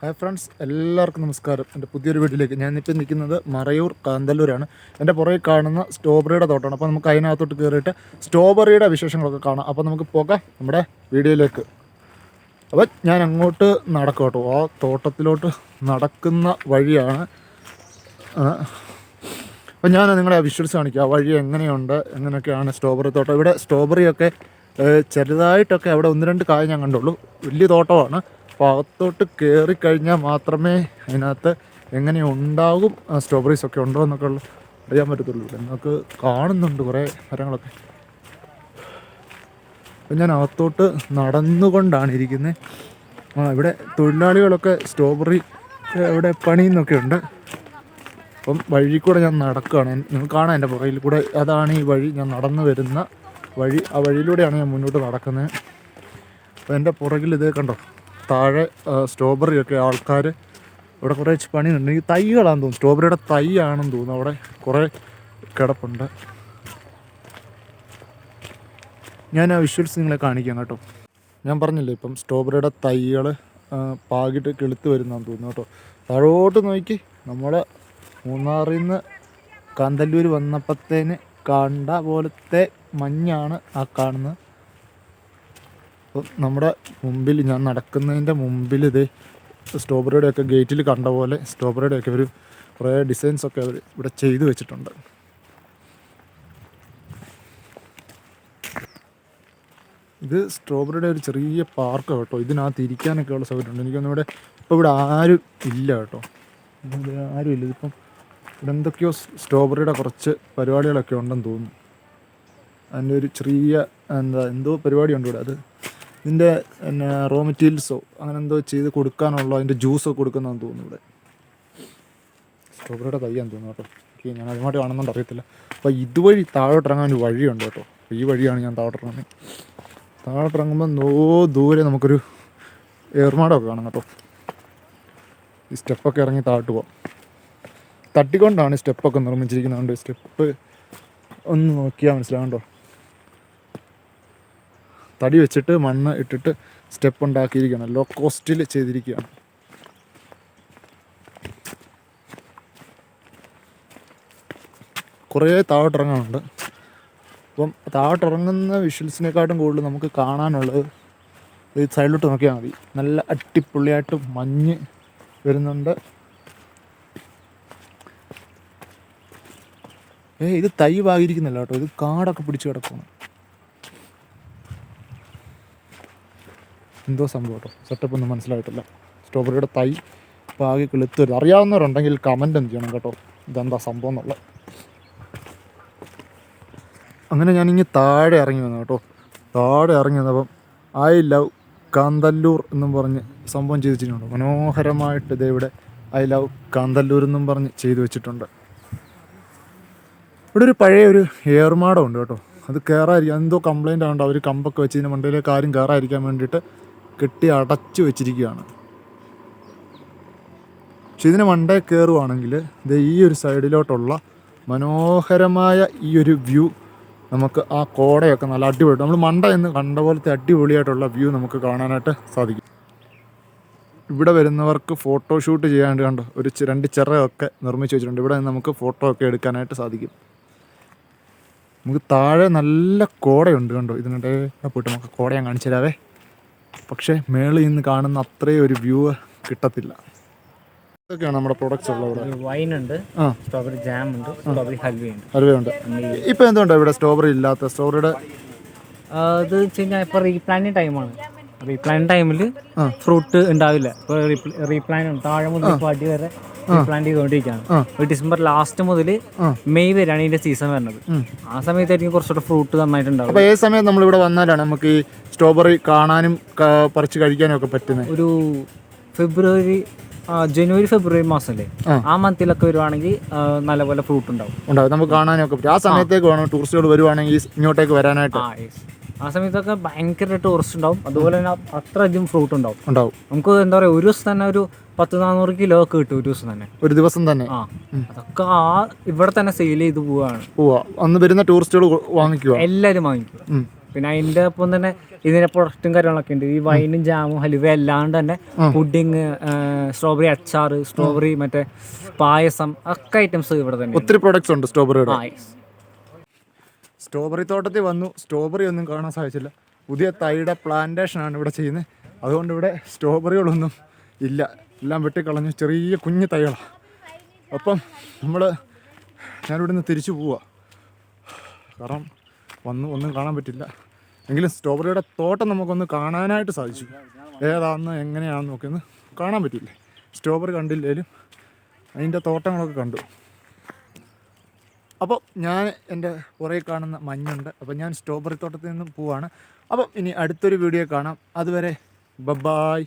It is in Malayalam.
ഹായ് ഫ്രണ്ട്സ് എല്ലാവർക്കും നമസ്കാരം. എന്റെ പുതിയൊരു വീട്ടിലേക്ക് ഞാൻ ഇപ്പോൾ നിൽക്കുന്നത് മറയൂർ കാന്തല്ലൂരാണ്. എന്റെ പുറകെ കാണുന്ന സ്ട്രോബെറിയുടെ തോട്ടമാണ് അപ്പോൾ നമുക്ക് അതിനകത്തോട്ട് കയറിയിട്ട് സ്ട്രോബെറിയുടെ വിശേഷങ്ങളൊക്കെ കാണാം. അപ്പോൾ നമുക്ക് പോകാം നമ്മുടെ വീഡിയോയിലേക്ക്. അപ്പോൾ ഞാൻ അങ്ങോട്ട് നടക്കും കേട്ടോ ആ തോട്ടത്തിലോട്ട് നടക്കുന്ന വഴിയാണ് അപ്പോൾ ഞാൻ നിങ്ങളെ വിഷ്വൽസ് കാണിക്കാം. ആ വഴി എങ്ങനെയുണ്ട്? എങ്ങനെയൊക്കെയാണ് സ്ട്രോബെറി തോട്ടം? ഇവിടെ സ്ട്രോബെറിയൊക്കെ ചെറുതായിട്ടൊക്കെ അവിടെ ഒന്ന് രണ്ട് കായ ഞാൻ കണ്ടുള്ളൂ. വലിയ തോട്ടമാണ്. അകത്തോട്ട് കയറി കഴിഞ്ഞാൽ മാത്രമേ അതിനകത്ത് എങ്ങനെ ഉണ്ടാകും സ്ട്രോബെറീസ് ഒക്കെ ഉണ്ടോ എന്നൊക്കെ ഉള്ള അറിയാൻ പറ്റത്തുള്ളൂ. നമുക്ക് കാണുന്നുണ്ട് കുറേ മരങ്ങളൊക്കെ. അപ്പം ഞാൻ അകത്തോട്ട് നടന്നുകൊണ്ടാണ് ഇരിക്കുന്നത് ആ ഇവിടെ തൊഴിലാളികളൊക്കെ സ്ട്രോബെറി ഇവിടെ പണിയുന്നൊക്കെ ഉണ്ട്. അപ്പം വഴി കൂടെ ഞാൻ നടക്കുകയാണ്. നിങ്ങൾ കാണാം എന്റെ പുറകിൽ കൂടെ. അതാണ് ഈ വഴി ഞാൻ നടന്നു വരുന്ന വഴി. ആ വഴിയിലൂടെയാണ് ഞാൻ മുന്നോട്ട് നടക്കുന്നത്. അപ്പോൾ എന്റെ പുറകിൽ ഇത് കണ്ടോ? താഴെ സ്ട്രോബെറി ഒക്കെ ആൾക്കാർ ഇവിടെ കുറേ പണിയുണ്ട് ഈ തൈകളാണെന്ന് തോന്നുന്നു. സ്ട്രോബെറിയുടെ തൈ ആണെന്ന് തോന്നുന്നു. അവിടെ കുറേ കിടപ്പുണ്ട്. ഞാൻ ആ വിഷ്വൽസ് നിങ്ങളെ കാണിക്കാം കേട്ടോ. ഞാൻ പറഞ്ഞില്ലേ ഇപ്പം സ്ട്രോബെറിയുടെ തൈകൾ പാകിട്ട് കിളുത്ത് വരുന്നതെന്ന് തോന്നുന്നു കേട്ടോ. താഴോട്ട് നോക്കി. നമ്മൾ മൂന്നാറിൽ നിന്ന് കാന്തല്ലൂർ വന്നപ്പോഴത്തേന് കണ്ട പോലത്തെ മഞ്ഞാണ് ആ കാണുന്നത്. നമ്മുടെ മുമ്പിൽ ഞാൻ നടക്കുന്നതിന്റെ മുമ്പിൽ ഇത് സ്ട്രോബെറിയുടെയൊക്കെ ഗേറ്റിൽ കണ്ട പോലെ സ്ട്രോബെറിയുടെയൊക്കെ ഒരു കുറേ ഡിസൈൻസ് ഒക്കെ അവർ ഇവിടെ ചെയ്തു വെച്ചിട്ടുണ്ട്. ഇത് സ്ട്രോബെറിയുടെ ഒരു ചെറിയ പാർക്ക് കേട്ടോ. ഇതിനകത്ത് ഇരിക്കാനൊക്കെ ഉള്ള സൗകര്യമുണ്ട്. എനിക്കൊന്നും ഇവിടെ ഇപ്പോൾ ഇവിടെ ആരും ഇല്ല കേട്ടോ. ഇവിടെ ആരും ഇല്ല. ഇതിപ്പം ഇവിടെ എന്തൊക്കെയോ സ്ട്രോബെറിയുടെ കുറച്ച് പരിപാടികളൊക്കെ ഉണ്ടെന്ന് തോന്നുന്നു. അതിന്റെ ഒരു ചെറിയ എന്താ എന്തോ പരിപാടിയുണ്ട് ഇവിടെ. അത് ഇതിന്റെ പിന്നെ റോ മെറ്റീരിയൽസോ അങ്ങനെ എന്തോ ചെയ്ത് കൊടുക്കാനുള്ള അതിന്റെ ജ്യൂസോ കൊടുക്കുന്നതെന്ന് തോന്നുന്നു ഇവിടെ. സ്ട്രോബെറിയുടെ തയ്യാന്ന് തോന്നുന്നു കേട്ടോ. എനിക്ക് ഞാൻ അതുമായിട്ട് കാണുന്നുണ്ട് അറിയത്തില്ല. അപ്പോൾ ഇതുവഴി താഴോട്ടിറങ്ങാൻ ഒരു വഴിയുണ്ട് കേട്ടോ. ഈ വഴിയാണ് ഞാൻ താഴോട്ട് ഇറങ്ങുന്നത് താഴോട്ട് ഇറങ്ങുമ്പോൾ നോ ദൂരെ നമുക്കൊരു ഏർമാടമൊക്കെ കാണാം കേട്ടോ. ഈ സ്റ്റെപ്പൊക്കെ ഇറങ്ങി താഴോട്ട് പോവാം. തട്ടിക്കൊണ്ടാണ് സ്റ്റെപ്പൊക്കെ നിർമ്മിച്ചിരിക്കുന്നത്. സ്റ്റെപ്പ് ഒന്ന് നോക്കിയാൽ മനസ്സിലാകണ്ടോ തടി വെച്ചിട്ട് മണ്ണ് ഇട്ടിട്ട് സ്റ്റെപ്പ് ഉണ്ടാക്കിയിരിക്കുകയാണ്. ലോ കോസ്റ്റിൽ ചെയ്തിരിക്കുകയാണ്. കുറേ താഴോട്ടിറങ്ങാനുണ്ട്. അപ്പം താഴോട്ടിറങ്ങുന്ന വിഷ്വൽസിനെക്കാട്ടും കൂടുതൽ നമുക്ക് കാണാനുള്ളത് ഈ സൈഡിലോട്ട് നോക്കിയാൽ മതി. നല്ല അടിപൊളിയായിട്ട് മഞ്ഞ് വരുന്നുണ്ട്. ഏ ഇത് തൈ പാകിയിരിക്കുന്നില്ല കേട്ടോ. ഇത് കാടൊക്കെ പിടിച്ച് കിടക്കണം എന്തോ സംഭവം കേട്ടോ. സെറ്റപ്പ് ഒന്നും മനസ്സിലായിട്ടില്ല. സ്ട്രോബെറിയുടെ തൈ പാകി കിളുത്ത് വരും അറിയാവുന്നവരുണ്ടെങ്കിൽ കമന്റ് എന്ത് ചെയ്യണം കേട്ടോ? ഇതെന്താ സംഭവം എന്നുള്ള. അങ്ങനെ ഞാനിങ്ങി താഴെ ഇറങ്ങി വന്നു കേട്ടോ. താഴെ ഇറങ്ങി വന്നപ്പം ഐ ലവ് കാന്തല്ലൂർ എന്നും പറഞ്ഞ് സംഭവം ചെയ്ത് മനോഹരമായിട്ട് ഇതേ ഇവിടെ ഐ ലവ് കാന്തല്ലൂർ എന്നും പറഞ്ഞ് ചെയ്തു വെച്ചിട്ടുണ്ട്. ഇവിടെ ഒരു പഴയ ഒരു ഏർമാടം ഉണ്ട് കേട്ടോ. അത് കയറാതിരിക്കുക എന്തോ കംപ്ലൈന്റ് ആണ്ട് അവർ കമ്പൊക്കെ വെച്ച് ഇതിന്റെ മണ്ടയിലേക്ക് ആരും കയറാതിരിക്കാൻ വേണ്ടിയിട്ട് കെട്ടി അടച്ചു വെച്ചിരിക്കുകയാണ്. പക്ഷെ ഇതിന് മണ്ടേ കയറുവാണെങ്കിൽ ഇത് ഈ ഒരു സൈഡിലോട്ടുള്ള മനോഹരമായ ഈ ഒരു വ്യൂ നമുക്ക് ആ കോടയൊക്കെ നല്ല അടിപൊളി. നമ്മൾ മണ്ട എന്ന് കണ്ട പോലത്തെ അടിപൊളിയായിട്ടുള്ള വ്യൂ നമുക്ക് കാണാനായിട്ട് സാധിക്കും. ഇവിടെ വരുന്നവർക്ക് ഫോട്ടോഷൂട്ട് ചെയ്യാണ്ട് കണ്ടോ ഒരു രണ്ട് ചിറയൊക്കെ നിർമ്മിച്ച് വെച്ചിട്ടുണ്ട്. ഇവിടെ നമുക്ക് ഫോട്ടോ ഒക്കെ എടുക്കാനായിട്ട് സാധിക്കും. നമുക്ക് താഴെ നല്ല കോടയുണ്ട് കണ്ടോ ഇതിനിടെ പോയിട്ട് നമുക്ക് കോട കാണിച്ചു തരാവേ പക്ഷേ മേളിൽ നിന്ന് കാണുന്ന അത്രയും ഒരു വ്യൂ കിട്ടത്തില്ല. ഇതൊക്കെയാണ് നമ്മുടെ പ്രൊഡക്ട്സ് ഉള്ളത് വൈൻ ഉണ്ട് സ്ട്രോബെറി ജാം ഉണ്ട് സ്ട്രോബെറി ഹൽവ ഉണ്ട്. ഹൽവയുണ്ട് ഇപ്പൊ എന്തുകൊണ്ടാണ് ഇവിടെ സ്ട്രോബെറി ഇല്ലാത്ത? സ്ട്രോബെറിയുടെ അത് വെച്ച് കഴിഞ്ഞാൽ ഇപ്പൊ റീപ്ലാനിങ് ടൈമാണ് റീപ്ലാന്റ് ടൈമിൽ ഫ്രൂട്ട് ഉണ്ടാവില്ല റീപ്ലാൻ താഴെ മുതൽ പാട്ടി വരെ റീപ്ലാൻ ചെയ്തുകൊണ്ടിരിക്കുകയാണ് ഡിസംബർ ലാസ്റ്റ് മുതൽ മെയ് വരെയാണ് ഇതിന്റെ സീസൺ വരുന്നത് ആ സമയത്തായിരിക്കും കുറച്ചുകൂടെ ഫ്രൂട്ട് നന്നായിട്ടുണ്ടാവും അപ്പോൾ ഏത് സമയം നമ്മൾ ഇവിടെ വന്നാലാണ് നമുക്ക് ഈ സ്ട്രോബെറി കാണാനും പറിച്ച് കഴിക്കാനും ഒക്കെ പറ്റുന്നത് ഒരു ഫെബ്രുവരി ജനുവരി ഫെബ്രുവരി മാസമല്ലേ ആ. ആ മന്തിലൊക്കെ വരുവാണെങ്കിൽ നല്ലപോലെ ഫ്രൂട്ട് ഉണ്ടാവും. ഉണ്ടാവും. നമുക്ക് കാണാനൊക്കെ പറ്റും. ആ സമയത്തേക്ക് വേണം ടൂറിസ്റ്റുകൾ വരുവാണെങ്കിൽ ഇങ്ങോട്ടേക്ക് വരാനായിട്ട്. ആ. സമയത്തൊക്കെ ഭയങ്കര ടൂറിസ്റ്റ് ഉണ്ടാവും. അതുപോലെ തന്നെ അത്ര അധികം ഫ്രൂട്ട് ഉണ്ടാവും. ഉണ്ടാവും. നമുക്ക് എന്താ പറയുക ഒരു ദിവസം തന്നെ ഒരു പത്ത് നാനൂറ് കിലോ ഒക്കെ കിട്ടും ഒരു ദിവസം തന്നെ. ഒരു ദിവസം തന്നെ. ആ. അതൊക്കെ ആ ഇവിടെ തന്നെ സെയിൽ ചെയ്ത് പോവാണ്. പോവാ. അന്ന് വരുന്ന ടൂറിസ്റ്റുകൾ വാങ്ങിക്കുക എല്ലാവരും വാങ്ങിക്കുക പിന്നെ അതിന്റെ ഒപ്പം തന്നെ ഇതിന്റെ പ്രൊഡക്റ്റും കാര്യങ്ങളൊക്കെ ഉണ്ട്. ഈ വൈനും ജാമും ഹലുവ അല്ലാണ്ട് തന്നെ പുഡിങ് സ്ട്രോബെറി അച്ചാർ സ്ട്രോബെറി മറ്റേ പായസം ഒക്കെ ഐറ്റംസ് ഇവിടെ തന്നെ ഒത്തിരി പ്രൊഡക്ട്സ് ഉണ്ട് സ്ട്രോബെറിയുടെ. സ്ട്രോബെറി തോട്ടത്തിൽ വന്നു. സ്ട്രോബെറി ഒന്നും കാണാൻ സാധിച്ചില്ല. പുതിയ തൈയുടെ പ്ലാന്റേഷനാണ് ഇവിടെ ചെയ്യുന്നത്. അതുകൊണ്ട് ഇവിടെ സ്ട്രോബെറികളൊന്നും ഇല്ല. എല്ലാം വെട്ടിക്കളഞ്ഞു. ചെറിയ കുഞ്ഞു തൈകളാണ് അപ്പം നമ്മൾ ഞാനിവിടെ നിന്ന് തിരിച്ചു പോവാ. കാരണം വന്നു. ഒന്നും കാണാൻ പറ്റില്ല. എങ്കിലും സ്ട്രോബെറിയുടെ തോട്ടം നമുക്കൊന്ന് കാണാനായിട്ട് സാധിച്ചു. ഏതാണെന്ന് എങ്ങനെയാണെന്ന് നോക്കിയൊന്ന് കാണാൻ പറ്റില്ലേ? സ്ട്രോബെറി കണ്ടില്ലേലും അതിന്റെ തോട്ടങ്ങളൊക്കെ കണ്ടു. അപ്പോൾ ഞാൻ എന്റെ പുറകെ കാണുന്ന മഞ്ഞുണ്ട്. അപ്പോൾ ഞാൻ സ്ട്രോബെറി തോട്ടത്തിൽ നിന്നും പോവാണ്. അപ്പം ഇനി അടുത്തൊരു വീഡിയോ കാണാം. അതുവരെ ബബായ്